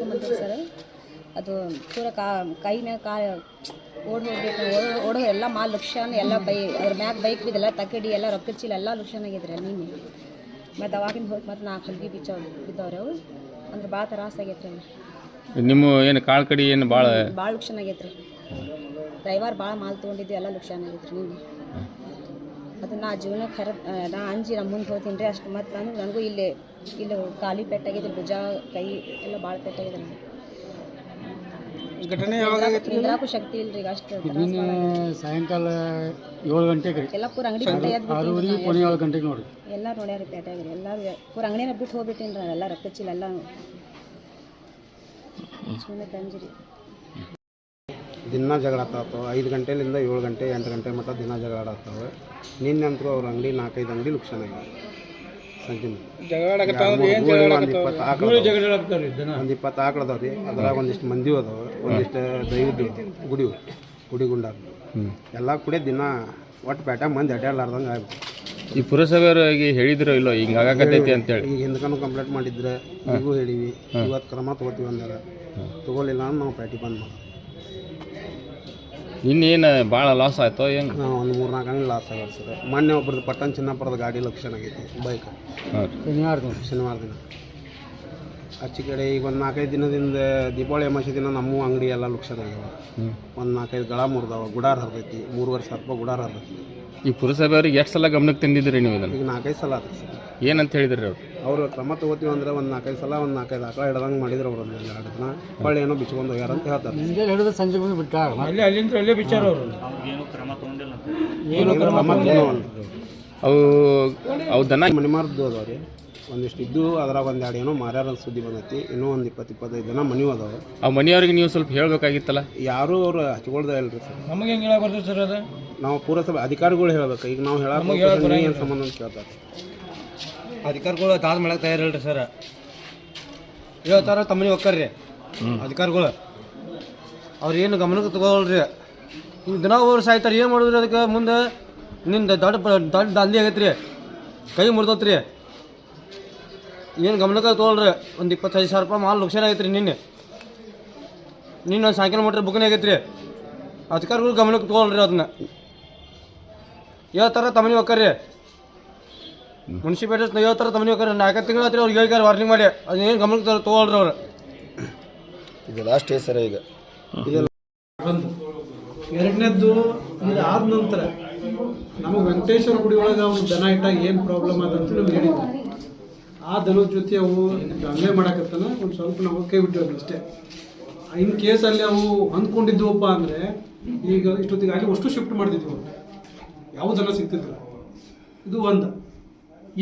ಮಾರ್ಕೊಂಬಂತೀವಿ sir ಅದು ಪೂರ ಕಾ ಕೈನಾಗ ಮ್ಯಾಗ ಕಾ ಓಡ್ ಹೋಗ್ಬೇಕು ಓಡ್ ಓಡೋ ಎಲ್ಲ ಮಾಲ್ ಲುಕ್ಷಾನ್ ಎಲ್ಲ ಬೈ ಅದ್ರ ಮ್ಯಾಗ ಬೈಕ್ ಬಿದ್ದೆಲ್ಲ ತಕಡಿ ಎಲ್ಲ ರೊಕ್ಕ ಚೀಲ ಎಲ್ಲ ಲುಕ್ಷಾನ್ ಆಗಿದ್ರೆ ನೀನು. ಮತ್ತು ಅವಾಗಿಂದ ಹೋಗಿ ಮತ್ತು ನಾಲ್ಕು ಹಲ್ಗಿ ಬಿಚ್ಚ ಬಿದ್ದವ್ರೆ ಅವು ಅಂದ್ರೆ ಭಾಳ ತ್ರಾಸ ಆಗೈತೆ ರೀ ನಿಮ್ಮ ಏನು ಕಾಳು ಕಡಿ ಏನು ಭಾಳ ಭಾಳ ಲುಕ್ಷಾನ್ ಆಗೈತೆ ರೀ ಡ್ರೈವರ್ ಭಾಳ ಮಾಲ್ ತೊಗೊಂಡಿದ್ದು ಎಲ್ಲ ಲುಕ್ಷಾನ್ ಆಗೈತೆ ರೀ ನೀನು. ಅದು ನಾ ಜೀವನಕ್ಕೆ ಹರ ನಾ ಅಂಜಿ ನಮ್ಮ ಮುಂದೆ ಹೋಗ್ತೀನಿ ರೀ ಅಷ್ಟು ಮತ್ತು ಅಂದ್ರೆ ನನಗೂ ಇಲ್ಲಿ ಇಲ್ಲಿ ಖಾಲಿ ಪೆಟ್ಟಾಗಿದೆ ಭುಜ ಕೈ ಎಲ್ಲ ಭಾಳ ಪೆಟ್ಟಾಗಿದೆ ನನಗೆ ಘಟನೆ ಯಾವಾಗ ಶಕ್ತಿ ಇಲ್ರಿ ಈಗ ಅಷ್ಟು ಸಾಯಂಕಾಲ ಏಳು ಗಂಟೆಗೆ ಎಲ್ಲ ಪೂರ ಅಂಗಡಿ ಆರೂವರೆ ಪುಣೆ ಏಳು ಗಂಟೆಗೆ ನೋಡಿ ಎಲ್ಲ ನೋಡ್ಯಾರ ಪೇಟೆಗೆ ರೀ ಎಲ್ಲರೂ ಪೂರ ಅಂಗಡಿನ ಬಿಟ್ಟು ಹೋಗ್ಬಿಟ್ಟಿನಿ ರೀ ಎಲ್ಲ ರೊಕ್ಕ ಚೀಲ ಎಲ್ಲ ಸುಮ್ಮನೆ ತಂಜಿರಿ ದಿನ ಜಗಳ ಆತಾವ ಐದು ಗಂಟೆಲಿಂದ ಏಳು ಗಂಟೆ ಎಂಟು ಗಂಟೆ ಮಟ್ಟ ದಿನ ಜಗಳ ಆಡತ್ತವೆ ನಿನ್ನೆ ಅಂತೂ ಅವ್ರ ಅಂಗಡಿ ನಾಲ್ಕೈದು ಅಂಗಡಿ ಲುಕ್ಷಾನ್ ಆಗಿದೆ. ಸಂಜೆ ಒಂದು ಇಪ್ಪತ್ತು ಆಕಳದವ್ರಿ ರೀ ಅದ್ರಾಗ ಒಂದಿಷ್ಟು ಮಂದಿ ಅದಾವ ಒಂದಿಷ್ಟು ದೈವದ್ದು ಗುಡಿ ಗುಡಿ ಗುಂಡಾರ. ಎಲ್ಲ ಕೂಡ ದಿನ ಒಟ್ಟು ಪೇಟ ಮಂದಿ ಅಡ್ಡಾಡ್ಲಾರ್ದಂಗೆ ಆಗ್ಬಿಟ್ಟು ಈ ಪುರಸಭೆಯವರು ಹೇಳಿದ್ರು ಇಲ್ಲೋ? ಹಿಂಗೆ ಆಗಾಕತ್ತೈತಿ ಅಂತೇಳಿ. ಈಗ ಹಿಂದಕನು ಕಂಪ್ಲೇಂಟ್ ಮಾಡಿದ್ರೆ ಈಗೂ ಹೇಳಿವಿ. ಇವತ್ತು ಕ್ರಮ ತಗೋತೀವಿ ಅಂದಾಗ ತಗೊಳ್ಳಿಲ್ಲ ಅಂದ್ರೆ ನಾವು ಪೇಟೆ ಬಂದ್ ಮಾಡೋದು. ಇನ್ನೇನು ಭಾಳ ಲಾಸ್ ಆಯ್ತೋ ಹೆಂಗೆ ಒಂದು ಮೂರು ನಾಲ್ಕು ಅಂಗಡಿ ಲಾಸ್ ಆಗ್ಯಾವ ಸರ್ ಮೊನ್ನೆ ಒಬ್ರದ್ದು ಪಟ್ಟಣ ಚಿನ್ನಪ್ಪರದ ಗಾಡಿ ಲಕ್ಷಣ ಆಗೈತಿ ಬೈಕ್ ಹಾಂ ಶನಿವಾರ ದಿನ. ಶನಿವಾರ ದಿನ. ಆಚೆ ಕಡೆ ಈಗ ಒಂದು ನಾಲ್ಕೈದು ದಿನದಿಂದ ದೀಪಾವಳಿ ಅಮಾಸೆ ದಿನ ನಮ್ಮ ಅಂಗಡಿ ಎಲ್ಲ ಲಕ್ಷಣ ಆಗ್ಯಾವ ಒಂದು ನಾಲ್ಕೈದು ಗಳ ಮುರಿದಾವ ಗುಡಾರ್ ಹರಿದೈತಿ ಮೂರುವರೆ ಸಾವಿರ ರೂಪಾಯಿ ಗುಡಾರ್ ಹರಿದೈತಿ. ಈ ಪುರಸಭೆಯವ್ರಿಗೆ ಎಷ್ಟು ಸಲ ಗಮನಕ್ಕೆ ತಂದಿದ್ದೀರಿ ನೀವು ಇದನ್ನು? ಈಗ ನಾಲ್ಕೈದು ಸಲ ಸರ್. ಏನಂತ ಹೇಳಿದ್ರಿ ಅವ್ರು? ಅವರು ಕ್ರಮ ತೊಗೋತೀವಿ ಅಂದರೆ ಒಂದು ನಾಲ್ಕೈದು ಸಲ ಒಂದು ನಾಲ್ಕೈದು ಆಕಳ ಹಿಡ್ದಂಗೆ ಮಾಡಿದ್ರು ಅವರು ಒಂದು ಎರಡು ದಿನ. ಹೊಳ್ಳಿ ಏನೋ ಬಿಚ್ಕೊಂಡು ಹೋಗ್ಯಾರ ಅಂತ ಹೇಳ್ತಾರೆ. ಮುಂಜಾನೆ ಹಿಡಿದು ಸಂಜೆ ಬಂದು ಬಿಟ್ಟ ಏನು ಕ್ರಮ ತಗೊಳವಲ್ರಿ. ಅವು ಅವು ದನ ಮನೆ ಮಾರ್ದು ಅದಾವ ರೀ ಒಂದಿಷ್ಟು ಇದ್ದು ಅದ್ರಾಗ ಒಂದು ಎರಡು ಏನೋ ಮಾರ್ಯಾರ ಅಂತ ಸುದ್ದಿ ಬಂದೈತಿ. ಇನ್ನೂ ಒಂದು ಇಪ್ಪತ್ತು ಇಪ್ಪತ್ತೈದು ಜನ ಮನೆ ಅದಾವೆ. ಆ ಮನೆಯವ್ರಿಗೆ ನೀವು ಸ್ವಲ್ಪ ಹೇಳ್ಬೇಕಾಗಿತ್ತಲ್ಲ? ಯಾರು ಅವ್ರು ಹಚ್ಕೊಳ್ದ ಇಲ್ರಿ ಸರ್. ನಮಗೆ ಹೆಂಗೆ ಹೇಳಕ್ ಬರ್ತದೆ ಸರ್ ಅದು? ನಾವು ಪೂರಸಭೆ ಅಧಿಕಾರಿಗಳು ಹೇಳ್ಬೇಕು. ಈಗ ನಾವು ಹೇಳಕ್ಕೆ ಏನು ಸಂಬಂಧ ಅಂತ ಕೇಳ್ತಾರೆ. ಅಧಿಕಾರಿಗಳು ತಾದ್ ಮಾಡಕ್ಕೆ ತಯಾರಿಲ್ರಿ ಸರ್. ಹೇಳ್ತಾರ ತಮ್ಮನಿ ಹೋಗ್ತಾರ್ರಿ ಅಧಿಕಾರಿಗಳು. ಅವ್ರು ಏನು ಗಮನಕ್ಕೆ ತಗೊಳ್ರಿ ಹಿಂಗೆ ದಿನ ಓರ್ ಸಾಯ್ತಾರೆ ಏನು ಮಾಡಿದ್ರಿ ಅದಕ್ಕೆ ಮುಂದೆ? ನಿಂದು ದೊಡ್ಡ ದೊಡ್ಡ ದಂಧೆ ರೀ ಕೈ ಮುರಿದೋತ್ರಿ. ಏನು ಗಮನಕ್ಕೆ ತಗೊಳ್ರಿ. ಒಂದು ಇಪ್ಪತ್ತೈದು ಸಾವಿರ ರೂಪಾಯಿ ಮಾಲ್ ನುಕ್ಸಾನ ಆಗೈತ್ರಿ ನಿನ್ನೆ. ನಿನ್ನ ಒಂದು ಸಾಯಂಕಾಲ ಬುಕ್ನೆ ಬುಕ್ನೇ ರೀ ಅಧಿಕಾರಿಗಳು ಗಮನಕ್ಕೆ ತಗೊಳ್ರಿ ಅದನ್ನ ಹೇಳ್ತಾರ ತಮ್ಮನಿ ಒಕ್ಕರ್ರಿ. ಮುನ್ಸಿಪಾಲಿಟಿ ಹೇಳ್ತಾರ ತಮ್ಮನಿ ಒಕ್ಕರ್ರಿ ನಾಲ್ಕು ತಿಂಗಳು ಹತ್ತಿರ ಅವ್ರಿಗೆ ಹೇಳ್ತಾರೆ ವಾರ್ನಿಂಗ್ ಮಾಡಿ. ಅದೇನು ಗಮನಕ್ಕೆ ತಗೊಳ್ರಿ ಅವ್ರು. ಇದು ಲಾಸ್ಟ್ ಸರ್ ಈಗ. ಎರಡನೇದ್ದು ಆದ ನಂತರ ನಮಗೆ ವೆಂಕಟೇಶ್ವರ ಗುಡಿ ಒಳಗೆ ಅವ್ನು ಜನ ಇಟ್ಟಾಗ ಏನು ಪ್ರಾಬ್ಲಮ್ ಆದಂತ ನಮ್ಗೆ ಹೇಳಿದ್ದೆ ಆ ದನದ ಜೊತೆ ಅವು ದಂಧೆ ಮಾಡಕತ್ತಾನ ಒಂದು ಸ್ವಲ್ಪ ನಾವು ಕೈ ಬಿಟ್ಟಿರೋದು ಅಷ್ಟೇ. ಇನ್ ಕೇಸಲ್ಲಿ ಅವು ಹೊಂದ್ಕೊಂಡಿದ್ವಪ್ಪ ಅಂದರೆ ಈಗ ಇಷ್ಟೊತ್ತಿಗೆ ಆಗಿ ಅಷ್ಟು ಶಿಫ್ಟ್ ಮಾಡ್ತಿದ್ವಿ ಅವ್ರು. ಯಾವ ದನ ಸಿಗ್ತಿದ್ರು ಇದು ಒಂದು.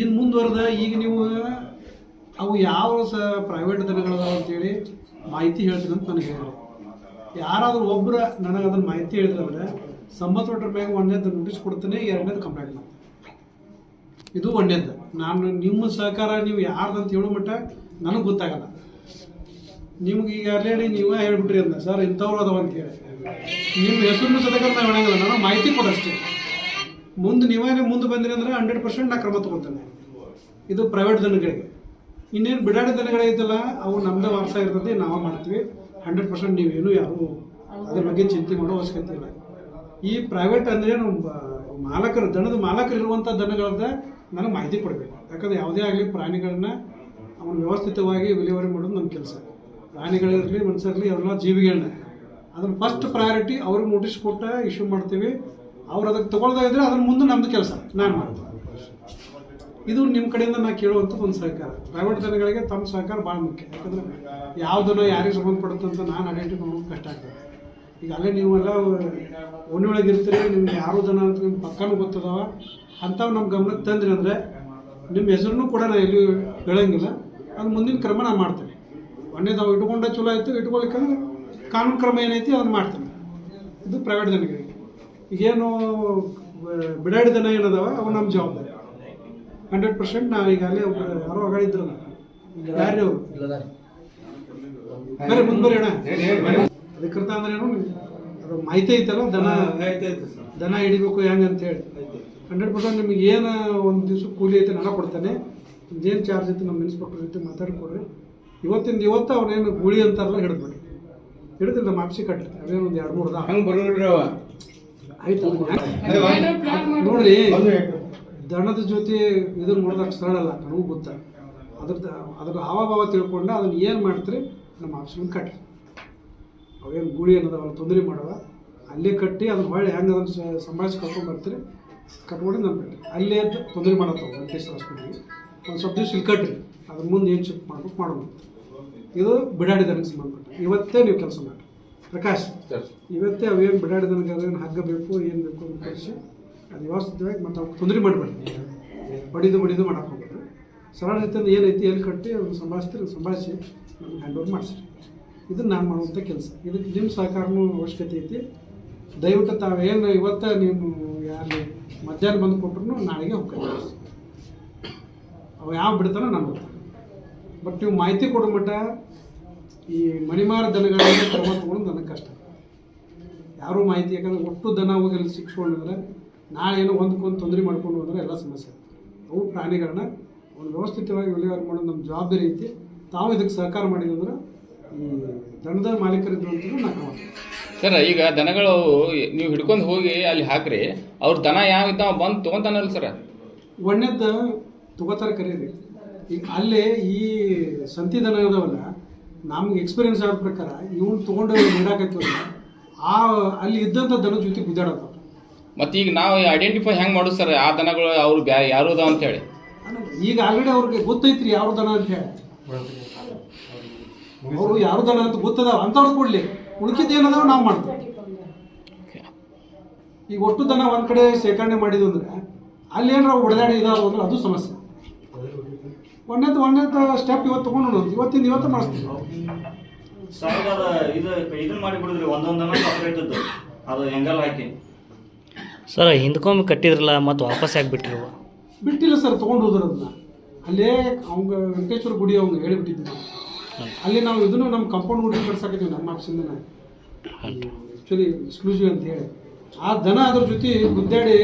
ಇನ್ನು ಮುಂದುವರೆದ ಈಗ ನೀವು ಅವು ಯಾವ ಸ ಪ್ರೈವೇಟ್ ದನಗಳದಾವ ಅಂತೇಳಿ ಮಾಹಿತಿ ಹೇಳ್ತೀನಿ ಅಂತ ನನಗೆ ಹೇಳಿ. ಯಾರಾದರೂ ಒಬ್ಬರು ನನಗೆ ಅದನ್ನು ಮಾಹಿತಿ ಹೇಳಿದ್ರೆ ಸಂಬಂಧಪಟ್ಟ ಮ್ಯಾಗ ಒಂದನೇದು ನೋಟಿಸ್ ಕೊಡ್ತೇನೆ, ಎರಡನೇದು ಕಂಪ್ಲೇಂಟ್ ಮಾಡ್ತೀನಿ. ಇದು ಒಂದೇದ್ದು ನಾನು ನಿಮ್ಮ ಸಹಕಾರ ನೀವು ಯಾರ್ದಂತ ಹೇಳೋ ಮಟ್ಟ ನನಗೆ ಗೊತ್ತಾಗಲ್ಲ. ನಿಮ್ಗೆ ಈಗ ಆಲ್ರೆಡಿ ನೀವೇ ಹೇಳ್ಬಿಟ್ರಿ ಅಂತ ಸರ್ ಇಂಥವ್ರು ಅದಾವ ಅಂತ ಹೇಳಿ. ನಿಮ್ಮ ಹೆಸರು ಸದಕ್ಕೆ ನಾವು ಹೇಳಂಗಿಲ್ಲ. ನಾನು ಮಾಹಿತಿ ಕೊಡಷ್ಟೇ ಮುಂದೆ ನೀವೇ ಮುಂದೆ ಬಂದಿರಿ ಅಂದ್ರೆ ಹಂಡ್ರೆಡ್ ಪರ್ಸೆಂಟ್ ನಾ ಕ್ರಮ ತಗೋತೇನೆ. ಇದು ಪ್ರೈವೇಟ್ ದನಗಳಿಗೆ. ಇನ್ನೇನು ಬಿಡಾಡಿ ದನಗಳೈತಲ್ಲ ಅವು ನಮ್ಮದೇ ವಾರಸ ಇರ್ತದೆ ನಾವು ಮಾಡ್ತೀವಿ. ಹಂಡ್ರೆಡ್ ಪರ್ಸೆಂಟ್ ನೀವೇನು ಯಾರು ಅದ್ರ ಬಗ್ಗೆ ಚಿಂತೆ ಮಾಡೋ ಅವಶ್ಯಕತೆ ಇಲ್ಲ. ಈ ಪ್ರೈವೇಟ್ ಅಂದರೆ ಮಾಲಕರು, ದನದ ಮಾಲಕರು ಇರುವಂಥ ದನಗಳದ ನನಗೆ ಮಾಹಿತಿ ಕೊಡಬೇಕು. ಯಾಕಂದ್ರೆ ಯಾವುದೇ ಆಗಲಿ ಪ್ರಾಣಿಗಳನ್ನ ಅವನು ವ್ಯವಸ್ಥಿತವಾಗಿ ವಿಲೇವರಿ ಮಾಡೋದು ನನ್ನ ಕೆಲಸ. ಪ್ರಾಣಿಗಳಿರಲಿ ಮನುಷ್ಯರಲ್ಲಿ ಅವರೆಲ್ಲ ಜೀವಿಗಳನ್ನ ಅದನ್ನ ಫಸ್ಟ್ ಪ್ರಯಾರಿಟಿ ಅವ್ರಿಗೆ ನೋಟಿಸ್ ಕೊಟ್ಟ ಇಶ್ಯೂ ಮಾಡ್ತೀವಿ. ಅವ್ರು ಅದಕ್ಕೆ ತಗೊಳ್ತಾ ಇದ್ರೆ ಅದ್ರ ಮುಂದೆ ನಮ್ಮದು ಕೆಲಸ, ನಾನು ಮಾಡೋದು. ಇದು ನಿಮ್ಮ ಕಡೆಯಿಂದ ನಾ ಕೇಳುವಂಥದ್ದು ಒಂದು ಸಹಕಾರ. ಪ್ರೈವೇಟ್ ಜನಗಳಿಗೆ ತಮ್ಮ ಸಹಕಾರ ಭಾಳ ಮುಖ್ಯ. ಯಾಕಂದ್ರೆ ಯಾವುದನ್ನು ದನ ಯಾರಿಗೆ ಸಂಬಂಧಪಡುತ್ತೆ ಅಂತ ನಾನು ಐಡೆಂಟಿಫೈ ಮಾಡೋದು ಕಷ್ಟ ಆಗ್ತದೆ. ಈಗ ಅಲ್ಲೇ ನೀವೆಲ್ಲ ಓಣಿ ಒಳಗೆ ಇರ್ತೀರಿ, ನಿಮ್ಗೆ ಯಾರು ಜನ ಅಂತ ನಿಮ್ಮ ಪಕ್ಕನೂ ಗೊತ್ತದವ ಅಂಥವು ನಮ್ಮ ಗಮನಕ್ಕೆ ತಂದ್ರಿ ಅಂದರೆ ನಿಮ್ಮ ಹೆಸರನ್ನು ಕೂಡ ನಾನು ಎಲ್ಲಿ ಹೇಳಂಗಿಲ್ಲ. ಅದು ಮುಂದಿನ ಕ್ರಮ ನಾನು ಮಾಡ್ತೇನೆ. ತಾವು ಇಟ್ಕೊಂಡ ಚಲೋ ಆಯಿತು ಇಟ್ಕೊಳಿಕ್ಕಂದ್ರೆ ಕಾನೂನು ಕ್ರಮ ಏನೈತಿ ಅದನ್ನು ಮಾಡ್ತೇನೆ. ಇದು ಪ್ರೈವೇಟ್ ದನಗಳಿಗೆ ಈಗೇನು ಬಿಡಾಡಿದನ ಬಿಡಾಡಿ ದನ ಏನದಾವ ಅವು ನಮ್ಮ ಜವಾಬ್ದಾರಿ. ಹಂಡ್ರೆಡ್ ಪರ್ಸೆಂಟ್ ನಾವು ಈಗ ಒಬ್ರು ಯಾರೋ ಹೊಗಳಿದ್ರು ಯಾರು ಅವರು? ಬರ್ರಿ ಮುಂದೆ ಅಣ್ಣ. ಅಧಿಕೃತ ಅಂದ್ರೆ ಏನು? ಅದು ಮಾಹಿತಿ ಐತಲ್ಲ ದನ? ದನ ಹಿಡಿಬೇಕು ಹೆಂಗೆ ಅಂತ ಹೇಳಿ. ಹಂಡ್ರೆಡ್ ಪರ್ಸೆಂಟ್ ನಿಮ್ಗೆ ಏನು ಒಂದು ದಿವ್ಸ ಕೂಲಿ ಐತೆ ನಾನು ಕೊಡ್ತಾನೆ. ಏನು ಚಾರ್ಜ್ ಐತೆ ನಮ್ಮ ಇನ್ಸ್ಪೆಕ್ಟರ್ ಜೊತೆ ಮಾತಾಡ್ಕೊಡ್ರಿ. ಇವತ್ತಿಂದ ಇವತ್ತು ಅವನೇನು ಗುಳಿ ಅಂತಾರಲ್ಲ ಹಿಡಿದ್ಬಿಡಿ ಹಿಡಿದಿಲ್ಲ ನಮ್ಮ ಆಪ್ಸಿ ಕಟ್ರಿ ಅದೇನೊಂದು ಒಂದು ಎರಡು ಮೂರು ಹಂಗೆ ಬರೋಲ್ರಿ ಅವ ಆಯ್ತು ನೋಡ್ರಿ ದಣದ ಜೊತೆ ಇದನ್ನ ನೋಡಿದಷ್ಟು ಸರಳಲ್ಲ ನನಗೂ ಗೊತ್ತ. ಅದ್ರದ್ದು ಅದ್ರ ಹಾವಭಾವ ತಿಳ್ಕೊಂಡು ಅದನ್ನ ಏನು ಮಾಡ್ತೀರಿ? ನಮ್ಮ ಆಪ್ಷನ್ ಕಟ್ಟಿ ಅವೇನು ಗೂಳಿ ಅನ್ನೋದವಲ್ಲ ತೊಂದರೆ ಮಾಡವ ಅಲ್ಲೇ ಕಟ್ಟಿ ಅದನ್ನ ಹೊಳ್ಳಿ ಹೆಂಗೆ ಅದನ್ನು ಸ- ಸಂಭಾಳಿಸಿ ಕರ್ಕೊಂಡು ಬರ್ತೀರಿ? ಕಟ್ಕೊಂಡು ನಮ್ಮ ಕಟ್ಟಿ ಅಲ್ಲೇ ತೊಂದರೆ ಮಾಡತ್ತವ ವೆಂಕಟೇಶ್ವರ ಹಾಸ್ಪಿಟ್ಲಿಗೆ ಒಂದು ಸ್ವಲ್ಪ ದಿವಸ ಇಲ್ಲಿ ಕಟ್ರಿ. ಅದ್ರ ಮುಂದೆ ಏನು ಚೆಕ್ ಮಾಡ್ಬೇಕು ಮಾಡೋದು ಇದು ಬಿಡಾಡಿದ ಸಂಬಂಧಪಟ್ಟ ಇವತ್ತೇ ನೀವು ಕೆಲಸ ಮಾಡಿ ಪ್ರಕಾಶ್ ಇವತ್ತೇ ಅವೇನು ಬಿಡಾಡಿದನಿಗೆ ಅದೇನು ಹಗ್ಗ ಬೇಕು ಏನು ಬೇಕು ಅಂತ ಕಳಿಸಿ ಅದು ವ್ಯವಸ್ಥಿತವಾಗಿ ಮತ್ತೆ ಅವ್ರು ತೊಂದರೆ ಮಾಡಬೇಡಿ. ಬಡಿದು ಬಡಿದು ಮಾಡಕ್ಕೆ ಹೋಗೋದು ಸರಳ ರೀತಿಯಿಂದ ಏನೈತಿ ಎಲ್ಲಿ ಕಟ್ಟಿ ಅವ್ರು ಸಂಭಾಳಿಸ್ತೀರಿ ಸಂಭಾಳಿಸಿ ನಮ್ಗೆ ಹ್ಯಾಂಡ್ ಓವರ್ ಮಾಡಿಸ್ರಿ. ಇದನ್ನು ನಾನು ಮಾಡುವಂಥ ಕೆಲಸ. ಇದಕ್ಕೆ ನಿಮ್ಮ ಸಹಕಾರನೂ ಅವಶ್ಯಕತೆ ಐತಿ. ದಯವಿಟ್ಟು ತಾವೇನು ಇವತ್ತು ನೀವು ಯಾರು ಮಧ್ಯಾಹ್ನ ಬಂದು ಕೊಟ್ರು ನಾಳೆಗೆ ಹೋಗ್ತಾರೆ ಅವು ಯಾವ ಬಿಡ್ತಾನೋ ನಾನು ಹೋಗ್ತಾನೆ ಬಟ್ ನೀವು ಮಾಹಿತಿ ಕೊಡೋ ಮಟ್ಟ ಈ ಮಣಿಮಾರ ದನಗಳನ್ನು ಕ್ರಮ ತಗೊಂಡು ನನಗೆ ಕಷ್ಟ. ಯಾರು ಮಾಹಿತಿ ಯಾಕಂದ್ರೆ ಒಟ್ಟು ದನ ಹೋಗಿ ಅಲ್ಲಿ ಸಿಕ್ಸ್ಕೊಂಡಿದ್ರೆ ನಾಳೆ ಏನೋ ಹೊಂದ್ಕೊಂಡು ತೊಂದರೆ ಮಾಡ್ಕೊಂಡು ಹೋದ್ರೆ ಎಲ್ಲ ಸಮಸ್ಯೆ ಆಗ್ತದೆ ಅವು ಪ್ರಾಣಿಗಳನ್ನ ಒಂದು ವ್ಯವಸ್ಥಿತವಾಗಿ ವಿಲೇವಾರಿ ಮಾಡೋದು ನಮ್ಮ ಜವಾಬ್ದಾರಿ ಐತಿ. ತಾವು ಇದಕ್ಕೆ ಸಹಕಾರ ಮಾಡಿದಂದ್ರೆ ಈ ದನದ ಮಾಲೀಕರಿದ್ರು ಅಂತ ನಾನು ಸರ್ ಈಗ ದನಗಳು ನೀವು ಹಿಡ್ಕೊಂಡು ಹೋಗಿ ಅಲ್ಲಿ ಹಾಕ್ರಿ ಅವ್ರ ದನ ಯಾವ ಇದ್ದಾವ ಬಂದು ತೊಗೊಂತಾನಲ್ಲ ಸರ್. ಒಣ್ಣೆದ್ದು ತಗೋತಾರೆ ಕರೀರಿ. ಈಗ ಅಲ್ಲೇ ಈ ಸಂತಿ ದನ ಇದಾವಲ್ಲ ನಮ್ಗೆ ಎಕ್ಸ್ಪೀರಿಯನ್ಸ್ ಆದ ಪ್ರಕಾರ ಇವ್ನು ತೊಗೊಂಡು ನೀಡಾಕೈತಿವಲ್ಲ ಆ ಅಲ್ಲಿ ಇದ್ದಂಥ ದನ ಜೊತೆ ಗುದ್ದಾಡತ್ತ ಮತ್ತೆ ಈಗ ನಾವು ಐಡೆಂಟಿಫೈ ಹೆಂಗೆ ಮಾಡೋದು ಸರ್? ಆ ದನಗಳು ಅವ್ರು ಬ್ಯಾ ಯಾರು ಅದಾವ ಅಂತ ಹೇಳಿ. ಈಗ ಆಲ್ರೆಡಿ ಅವ್ರಿಗೆ ಗೊತ್ತೈತ್ರಿ ಯಾವ ದನ ಅಂತ ಹೇಳಿ. ಅವರು ಯಾರು ದನ ಅಂತ ಗೊತ್ತದ ಅಂಥವ್ರು ಕೊಡ್ಲಿ. ಉಳ್ಕಿದ್ದು ಏನದಾವ ನಾವು ಮಾಡ್ತೀವಿ. ಈಗ ಒಟ್ಟು ದನ ಒಂದು ಕಡೆ ಶೇಖರಣೆ ಮಾಡಿದ್ವು ಅಂದ್ರೆ ಅಲ್ಲಿ ಏನಾರ ಹೊಡೆದಾಡಿ ಇದಾವ ಅಂದ್ರೆ ಅದು ಸಮಸ್ಯೆ. ಒಂದೇದು ಒಂದೇದು ಸ್ಟೆಪ್ ಇವತ್ತು ತಗೊಂಡು ಇವತ್ತಿಂದ ಇವತ್ತು ಮಾಡಿಸ್ತೀವಿ ಇದು ಇದನ್ನ ಮಾಡಿ ಬಿಡಿದ್ರಿ ಒಂದೊಂದನ್ನ ಸಪ್ರೇಟ್ ಇದ್ದು. ಅದು ಹೆಂಗಲ್ಲ ಹಾಕಿ. ಸರ್ ಹಿಂದ್ಕೊಮ್ಮೆ ಕಟ್ಟಿದ್ರಲ್ಲ ಮತ್ತು ವಾಪಸ್ ಯಾಕೆ ಬಿಟ್ಟಿರುವ ಬಿಟ್ಟಿಲ್ಲ ಸರ್ ತೊಗೊಂಡು ಹೋದ್ರು ಅದನ್ನ. ಅಲ್ಲೇ ಅವಂಗ ವೆಂಕಟೇಶ್ವರ ಗುಡಿ ಅವ್ಗೆ ಹೇಳಿಬಿಟ್ಟಿದ್ವಿ. ಅಲ್ಲಿ ನಾವು ಇದನ್ನು ನಮ್ಮ ಕಂಪೌಂಡ್ ಗುಡಿ ಕಟ್ಸಾಕಿದ್ವಿ ನಮ್ಮ ಆಫೀಸಿಂದ ಆ್ಯಕ್ಚುಲಿ ಎಕ್ಸ್ಕ್ಲೂಸಿವ್ ಅಂತ ಹೇಳಿ. ಆ ದನ ಅದ್ರ ಜೊತೆ ಗುದ್ದಾಡಿ